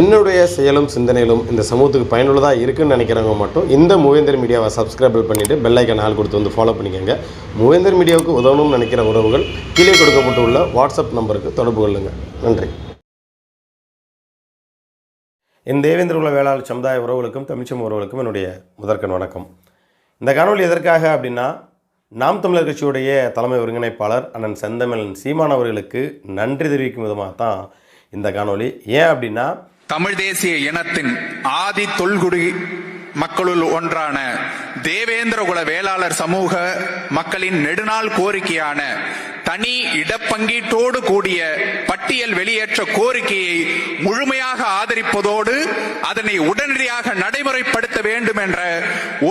என்னுடைய செயலும் சிந்தனையிலும் இந்த சமூகத்துக்கு பயனுள்ளதாக இருக்குன்னு நினைக்கிறவங்க மட்டும் இந்த மூவேந்தர் மீடியாவை சப்ஸ்கிரைப் பண்ணிவிட்டு பெல்லைக்கன் ஆள் கொடுத்து வந்து ஃபாலோ பண்ணிக்கோங்க. மூவேந்தர் மீடியாவுக்கு உதவணும்னு நினைக்கிற உறவுகள் கீழே கொடுக்கப்பட்டுள்ள வாட்ஸ்அப் நம்பருக்கு தொடர்பு கொள்ளுங்கள் நன்றி. என் தேவேந்திர உள்ள வேளாண் சமுதாய உறவுகளுக்கும் தமிழ்ச்சம் உறவுகளுக்கும் என்னுடைய முதற்கண் வணக்கம். இந்த காணொலி எதற்காக அப்படின்னா நாம் தமிழர் கட்சியுடைய தலைமை ஒருங்கிணைப்பாளர் அண்ணன் செந்தமிழன் சீமான் அவர்களுக்கு நன்றி தெரிவிக்கும் விதமாக தான் இந்த காணொலி ஏன் அப்படின்னா தமிழ் தேசிய இனத்தின் ஆதி தொல்குடி மக்களுள் ஒன்றான தேவேந்திரகுல வேளாளர் சமூக மக்களின் நெடுநாள் கோரிக்கையான தனி இடப்பங்கீட்டோடு கூடிய பட்டியல் வெளியேற்ற கோரிக்கையை முழுமையாக ஆதரிப்பதோடு அதனை உடனடியாக நடைமுறைப்படுத்த வேண்டும் என்ற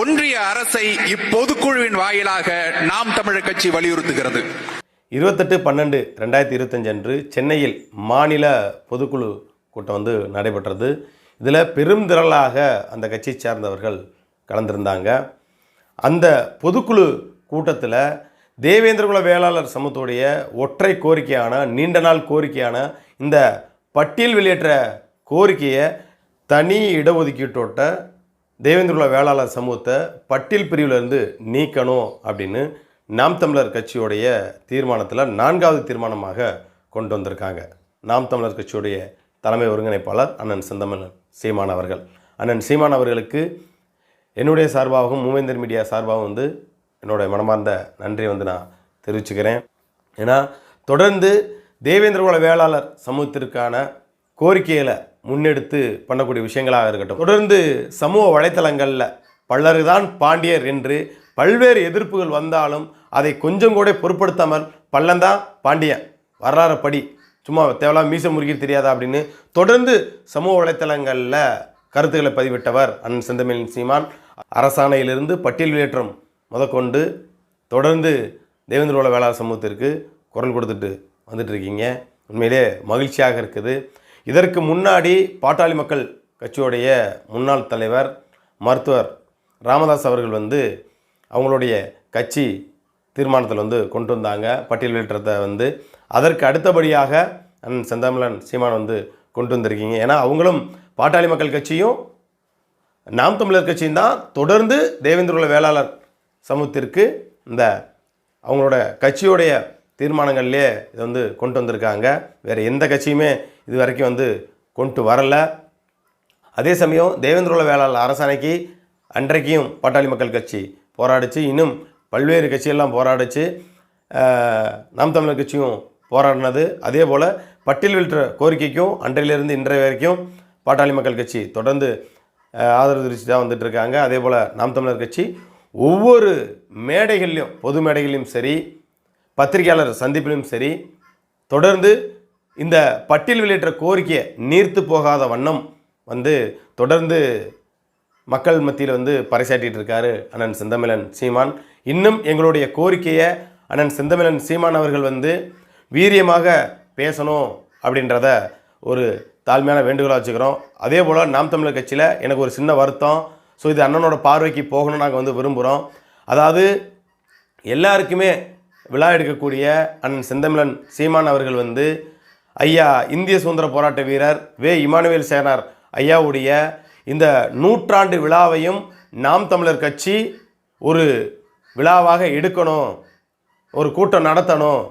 ஒன்றிய அரசை இப்பொதுக்குழுவின் வாயிலாக நாம் தமிழர் கட்சி வலியுறுத்துகிறது. இருபத்தெட்டு பன்னெண்டு ரெண்டாயிரத்தி இருபத்தஞ்சு அன்று சென்னையில் மாநில பொதுக்குழு கூட்டம் வந்து நடைபெற்றது. இதில் பெரும் திரளாக அந்த கட்சியை சேர்ந்தவர்கள் கலந்திருந்தாங்க. அந்த பொதுக்குழு கூட்டத்தில் தேவேந்திரகுல வேளாளர் சமூகத்துடைய ஒற்றை கோரிக்கையான நீண்ட நாள் கோரிக்கையான இந்த பட்டியல் வெளியேற்ற கோரிக்கையை தனி இடஒதுக்கீட்டோட்ட தேவேந்திரகுல வேளாளர் சமூகத்தை பட்டியல் பிரிவிலிருந்து நீக்கணும் அப்படின்னு நாம் தமிழர் கட்சியுடைய தீர்மானத்தில் நான்காவது தீர்மானமாக கொண்டு வந்திருக்காங்க. நாம் தமிழர் கட்சியுடைய தலைமை ஒருங்கிணைப்பாளர் அண்ணன் செந்தமிழன் சீமான் அவர்கள். அண்ணன் சீமான் அவர்களுக்கு என்னுடைய சார்பாகவும் மூவேந்தர் மீடியா சார்பாகவும் வந்து என்னுடைய மனமார்ந்த நன்றியை வந்து நான் தெரிவிச்சுக்கிறேன். ஏன்னா தொடர்ந்து தேவேந்திரகுல வேளாளர் சமூகத்திற்கான கோரிக்கைகளை முன்னெடுத்து பண்ணக்கூடிய விஷயங்களாக இருக்கட்டும். தொடர்ந்து சமூக வலைத்தளங்களில் பல்லருதான் பாண்டியர் என்று பல்வேறு எதிர்ப்புகள் வந்தாலும் அதை கொஞ்சம் கூட பொருட்படுத்தாமல் பள்ளந்தான் பாண்டியன் வரலாறு படி சும்மா தேவலாம் மீச முறுக்கி தெரியாதா அப்படின்னு தொடர்ந்து சமூக வலைத்தளங்களில் கருத்துக்களை பதிவிட்டவர் அண்ணன் செந்தமிழ் சீமான். அரசாணையிலிருந்து பட்டியல் வெளியேற்றம் முதற்கொண்டு தொடர்ந்து தேவேந்திரோல வேளாண் சமூகத்திற்கு குரல் கொடுத்துட்டு வந்துட்டு இருக்கீங்க உண்மையிலே மகிழ்ச்சியாக இருக்குது. இதற்கு முன்னாடி பாட்டாளி மக்கள் கட்சியுடைய முன்னாள் தலைவர் மருத்துவர் ராமதாஸ் அவர்கள் வந்து அவங்களுடைய கட்சி தீர்மானத்தில் வந்து கொண்டு வந்தாங்க. பட்டியல் வெளியேற்றத்தை வந்து அதற்கு அடுத்தபடியாக அண்ணன் செந்தமிழன் சீமான் வந்து கொண்டு வந்திருக்கீங்க. ஏன்னா அவங்களும் பாட்டாளி மக்கள் கட்சியும் நாம் தமிழர் கட்சியும் தான் தொடர்ந்து தேவேந்திரகுல வேளாளர் சமூகத்திற்கு இந்த அவங்களோட கட்சியுடைய தீர்மானங்கள்லேயே இதை வந்து கொண்டு வந்திருக்காங்க. வேறு எந்த கட்சியுமே இது வரைக்கும் வந்து கொண்டு வரலை. அதே சமயம் தேவேந்திரகுல வேளாளர் அரசாணைக்கு அன்றைக்கும் பாட்டாளி மக்கள் கட்சி போராடிச்சு. இன்னும் பல்வேறு கட்சியெல்லாம் போராடிச்சு. நாம் தமிழர் கட்சியும் போராடினது. அதே போல் பட்டியல் வெளியிட்ட கோரிக்கைக்கும் அன்றையிலிருந்து இன்றைய வரைக்கும் பாட்டாளி மக்கள் கட்சி தொடர்ந்து ஆதரவு தெரிவித்து தான் வந்துட்டு இருக்காங்க அதே போல் நாம் தமிழர் கட்சி ஒவ்வொரு மேடைகள்லையும் பொது மேடைகள்லையும் சரி பத்திரிகையாளர் சந்திப்பிலும் சரி தொடர்ந்து இந்த பட்டியல் வெளியேற்ற கோரிக்கையை நீர்த்து போகாத வண்ணம் வந்து தொடர்ந்து மக்கள் மத்தியில் வந்து பறைசாட்டிகிட்டு இருக்காரு அண்ணன் செந்தமிழன் சீமான். இன்னும் எங்களுடைய கோரிக்கையை அண்ணன் செந்தமிழன் சீமான் அவர்கள் வந்து வீரியமாக பேசணும் அப்படின்றத ஒரு தாழ்மையான வேண்டுகோளாக வச்சுக்கிறோம். அதே போல் நாம் தமிழர் கட்சியில் எனக்கு ஒரு சின்ன வருத்தம். ஸோ இது அண்ணனோட பார்வைக்கு போகணும்னு நாங்கள் வந்து விரும்புகிறோம் அதாவது எல்லாருக்குமே விழா எடுக்கக்கூடிய அண்ணன் செந்தமிழன் சீமான் அவர்கள் வந்து ஐயா இந்திய சுதந்திர போராட்ட வீரர் வே. இமானுவேல் சேனார் ஐயாவுடைய இந்த நூற்றாண்டு விழாவையும் நாம் தமிழர் கட்சி ஒரு விழாவாக எடுக்கணும் ஒரு கூட்டம் நடத்தணும்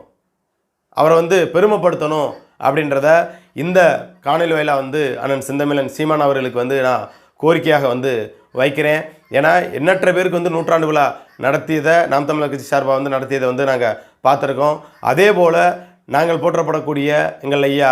அவரை வந்து பெருமைப்படுத்தணும் அப்படின்றத இந்த காணொலி வாயிலாக வந்து அண்ணன் செந்தமிழன் சீமான் அவர்களுக்கு வந்து நான் கோரிக்கையாக வந்து வைக்கிறேன். ஏன்னா எண்ணற்ற பேருக்கு வந்து நூற்றாண்டு விழா நடத்தியதை நாம் தமிழர் கட்சி சார்பாக வந்து நடத்தியதை வந்து நாங்கள் பார்த்துருக்கோம். அதே போல் நாங்கள் போற்றப்படக்கூடிய எங்கள் ஐயா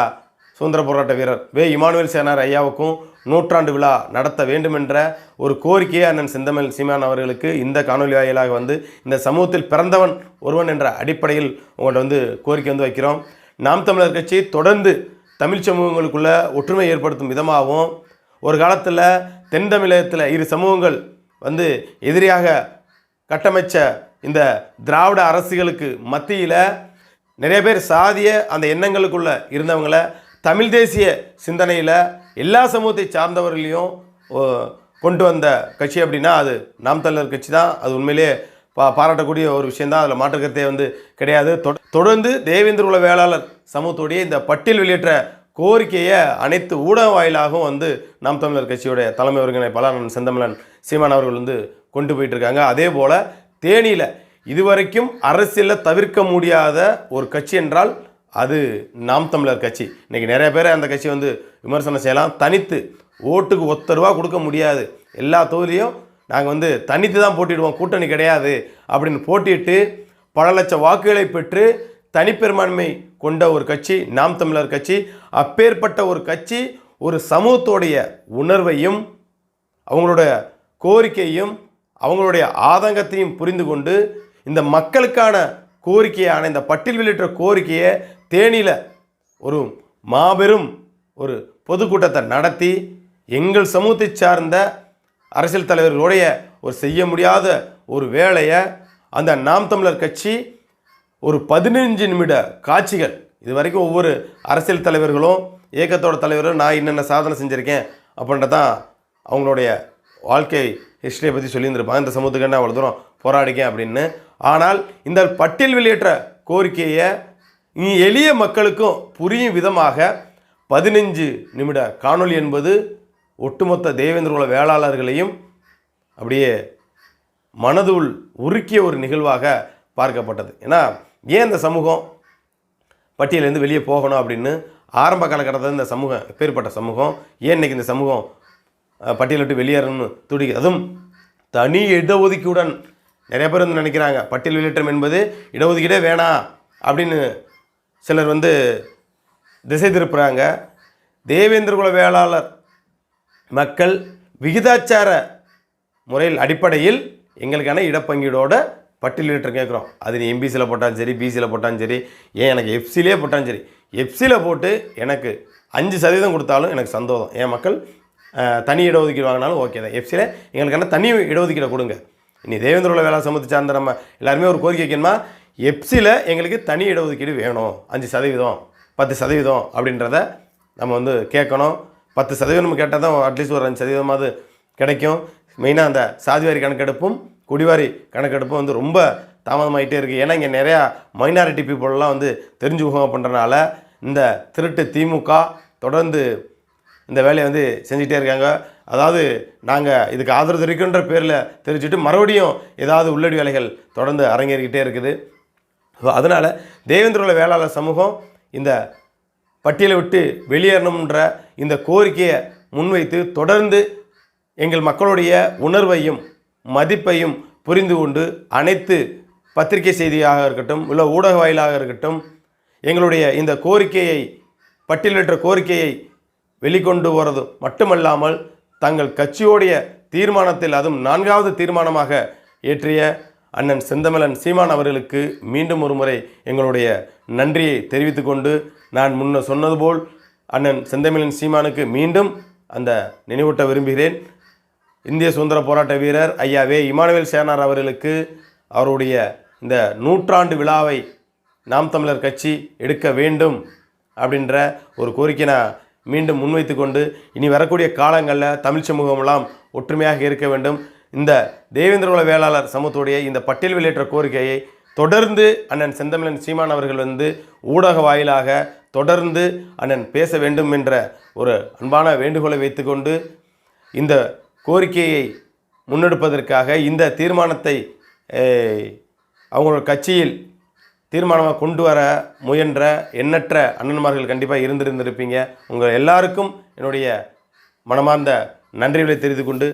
சுதந்திர போராட்ட வீரர் வே. இமானுவேல் சேனார் ஐயாவுக்கும் நூற்றாண்டு விழா நடத்த வேண்டுமென்ற ஒரு கோரிக்கையை அண்ணன் செந்தமிழ் சீமான் அவர்களுக்கு இந்த காணொலி வாயிலாக வந்து இந்த சமூகத்தில் பிறந்தவன் ஒருவன் என்ற அடிப்படையில் உங்கள்கிட்ட வந்து கோரிக்கை வந்து வைக்கிறோம். நாம் தமிழர் கட்சி தொடர்ந்து தமிழ் சமூகங்களுக்குள்ள ஒற்றுமை ஏற்படுத்தும் விதமாகவும் ஒரு காலத்தில் தென் தமிழகத்தில் இரு சமூகங்கள் வந்து எதிரியாக கட்டமைச்ச இந்த திராவிட அரசுகளுக்கு மத்தியில் நிறைய பேர் சாதிய அந்த எண்ணங்களுக்குள்ளே இருந்தவங்கள தமிழ் தேசிய சிந்தனையில் எல்லா சமூகத்தை சார்ந்தவர்களையும் கொண்டு வந்த கட்சி அப்படின்னா அது நாம் தமிழர் கட்சி தான். அது உண்மையிலேயே பா பாராட்டக்கூடிய ஒரு விஷயந்தான் அதில் மாற்றுக்கருத்தே வந்து கிடையாது. தொட- தொடர்ந்து தேவேந்திர குல வேளாளர் சமூகத்துடைய இந்த பட்டியல் வெளியேற்ற கோரிக்கையை அனைத்து ஊடக வாயிலாகவும் வந்து நாம் தமிழர் கட்சியுடைய தலைமை ஒருங்கிணைப்பாளர் அண்ணன் செந்தமிழன் சீமான் அவர்கள் வந்து கொண்டு போயிட்டு இருக்காங்க அதே போல் தேனியில் இதுவரைக்கும் அரசியலில் தவிர்க்க முடியாத ஒரு கட்சி என்றால் அது நாம் தமிழர் கட்சி. இன்றைக்கி நிறைய பேர் அந்த கட்சி வந்து விமர்சனம் செய்யலாம். தனித்து ஓட்டுக்கு ஒத்த ரூபா கொடுக்க முடியாது. எல்லா தொகுதியும் நாங்கள் வந்து தனித்து தான் போட்டிடுவோம் கூட்டணி கிடையாது. அப்படின்னு போட்டிட்டு பல லட்சம் வாக்குகளை பெற்று தனிப்பெரும்பான்மை கொண்ட ஒரு கட்சி நாம் தமிழர் கட்சி அப்பேற்பட்ட ஒரு கட்சி ஒரு சமூகத்தோடைய உணர்வையும் அவங்களோட கோரிக்கையும் அவங்களுடைய ஆதங்கத்தையும் புரிந்து கொண்டு இந்த மக்களுக்கான கோரிக்கையான இந்த பட்டியல் வெளியிட்ட கோரிக்கையை தேனியில் ஒரு மாபெரும் ஒரு பொதுக்கூட்டத்தை நடத்தி எங்கள் சமூகத்தை சார்ந்த அரசியல் தலைவர்களுடைய ஒரு செய்ய முடியாத ஒரு வேலையை அந்த நாம் தமிழர் கட்சி ஒரு பதினஞ்சு நிமிட காட்சிகள் இது வரைக்கும் ஒவ்வொரு அரசியல் தலைவர்களும் இயக்கத்தோட தலைவரும் நான் என்னென்ன சாதனை செஞ்சுருக்கேன் அப்படின்றதான் அவங்களுடைய வாழ்க்கை ஹிஸ்டரியை பற்றி சொல்லியிருந்திருப்பாங்க. இந்த சமூகத்துக்கு என்ன அவ்வளோ தூரம் போராடிக்கேன் அப்படின்னு. ஆனால் இந்த பட்டியல் வெளியேற்ற கோரிக்கையை எளிய மக்களுக்கும் புரியும் விதமாக பதினஞ்சு நிமிட காணொளி என்பது ஒட்டுமொத்த தேவேந்திரகுல வேளாளர்களையும் அப்படியே மனதுள் உருக்கிய ஒரு நிகழ்வாக பார்க்கப்பட்டது. ஏன்னா ஏன் இந்த சமூகம் பட்டியலேருந்து வெளியே போகணும் அப்படின்னு ஆரம்ப காலகட்டத்தில் இந்த சமூகம் எப்பேற்பட்ட சமூகம் ஏன் இன்றைக்கி இந்த சமூகம் பட்டியலை விட்டு வெளியேறணும்னு துடிக்குது அதுவும் தனி இடஒதுக்கீடுடன் நிறைய பேர் வந்து நினைக்கிறாங்க. பட்டியல் வெளியேற்றம் என்பது இடஒதுக்கீடே வேணாம் அப்படின்னு சிலர் வந்து திசை திருப்புறாங்க. தேவேந்திரகுல வேளாளர் மக்கள் விகிதாச்சார முறையில் அடிப்படையில் எங்களுக்கான இடப்பங்கீடோட பட்டியலிட்டு கேட்குறோம் அது நீ எம்பிசியில் போட்டாலும் சரி பிசியில் போட்டாலும் சரி ஏன் எனக்கு எஃப்சிலே போட்டாலும் சரி. எஃப்சியில் போட்டு எனக்கு அஞ்சு சதவீதம் கொடுத்தாலும் எனக்கு சந்தோஷம். என் மக்கள் தனி இடஒதுக்கீடு வாங்கினாலும் ஓகே தான். எஃப்சியில் எங்களுக்கான தனி இடஒதுக்கீடை கொடுங்க. இனி தேவேந்திரோட வேலை வேளா சார்ந்த நம்ம எல்லாருமே ஒரு கோரிக்கை வைக்கணுமா? எஃப்சியில் எங்களுக்கு தனி இடஒதுக்கீடு வேணும். அஞ்சு சதவீதம் பத்து சதவீதம் அப்படின்றத நம்ம வந்து கேட்கணும். பத்து சதவீதம் நம்ம கேட்டால் தான் அட்லீஸ்ட் ஒரு அஞ்சு சதவீதமாவது கிடைக்கும். மெயினாக அந்த சாதிவாரி கணக்கெடுப்பும் குடிவாரி கணக்கெடுப்பும் வந்து ரொம்ப தாமதமாகிட்டே இருக்குது ஏன்னா இங்கே நிறையா மைனாரிட்டி பீப்புளெலாம் வந்து தெரிஞ்சு முகம் பண்ணுறனால இந்த திருட்டு திமுக தொடர்ந்து இந்த வேலையை வந்து செஞ்சுட்டே இருக்காங்க. அதாவது நாங்கள் இதுக்கு ஆதரவு தெரிவிக்கின்ற பேரில் தெரிவிச்சுட்டு மறுபடியும் ஏதாவது உள்ளடி வேலைகள் தொடர்ந்து அரங்கேறிக்கிட்டே இருக்குது. அதனால் தேவேந்திர வேளாளர் சமூகம் இந்த பட்டியலை விட்டு வெளியேறணுன்ற இந்த கோரிக்கையை முன்வைத்து தொடர்ந்து எங்கள் மக்களுடைய உணர்வையும் மதிப்பையும் புரிந்து கொண்டு அனைத்து பத்திரிகை செய்தியாக இருக்கட்டும் இல்லை ஊடக வாயிலாக இருக்கட்டும் எங்களுடைய இந்த கோரிக்கையை பட்டியலிட்ட கோரிக்கையை வெளிக்கொண்டு வரது மட்டுமல்லாமல் தங்கள் கட்சியோடைய தீர்மானத்தில் அதுவும் நான்காவது தீர்மானமாக ஏற்றிய அண்ணன் செந்தமிழன் சீமான் அவர்களுக்கு மீண்டும் ஒரு முறை எங்களுடைய நன்றியை தெரிவித்து கொண்டு நான் முன்ன சொன்னது போல் அண்ணன் செந்தமிழன் சீமானுக்கு மீண்டும் அந்த நினைவூட்ட விரும்புகிறேன். இந்திய சுதந்திர போராட்ட வீரர் ஐயா வே. இமானுவேல் சேனார் அவர்களுக்கு அவருடைய இந்த நூற்றாண்டு விழாவை நாம் தமிழர் கட்சி எடுக்க வேண்டும் அப்படின்ற ஒரு கோரிக்கை நான் மீண்டும் முன்வைத்து கொண்டு இனி வரக்கூடிய காலங்களில் தமிழ் சமூகமெல்லாம் ஒற்றுமையாக இருக்க வேண்டும். இந்த தேவேந்திரகுல வேளாளர் சமூகத்துடைய இந்த பட்டியல் வெளியேற்ற கோரிக்கையை தொடர்ந்து அண்ணன் செந்தமிழன் சீமான் அவர்கள் வந்து ஊடக வாயிலாக தொடர்ந்து அண்ணன் பேச வேண்டும் என்ற ஒரு அன்பான வேண்டுகோளை வைத்துக்கொண்டு இந்த கோரிக்கையை முன்னெடுப்பதற்காக இந்த தீர்மானத்தை அவங்களோட கட்சியில் தீர்மானமாக கொண்டு வர முயன்ற எண்ணற்ற அண்ணன்மார்கள் கண்டிப்பாக இருந்திருந்திருப்பீங்க. உங்கள் எல்லாருக்கும் என்னுடைய மனமார்ந்த நன்றிகளை தெரிந்து கொண்டு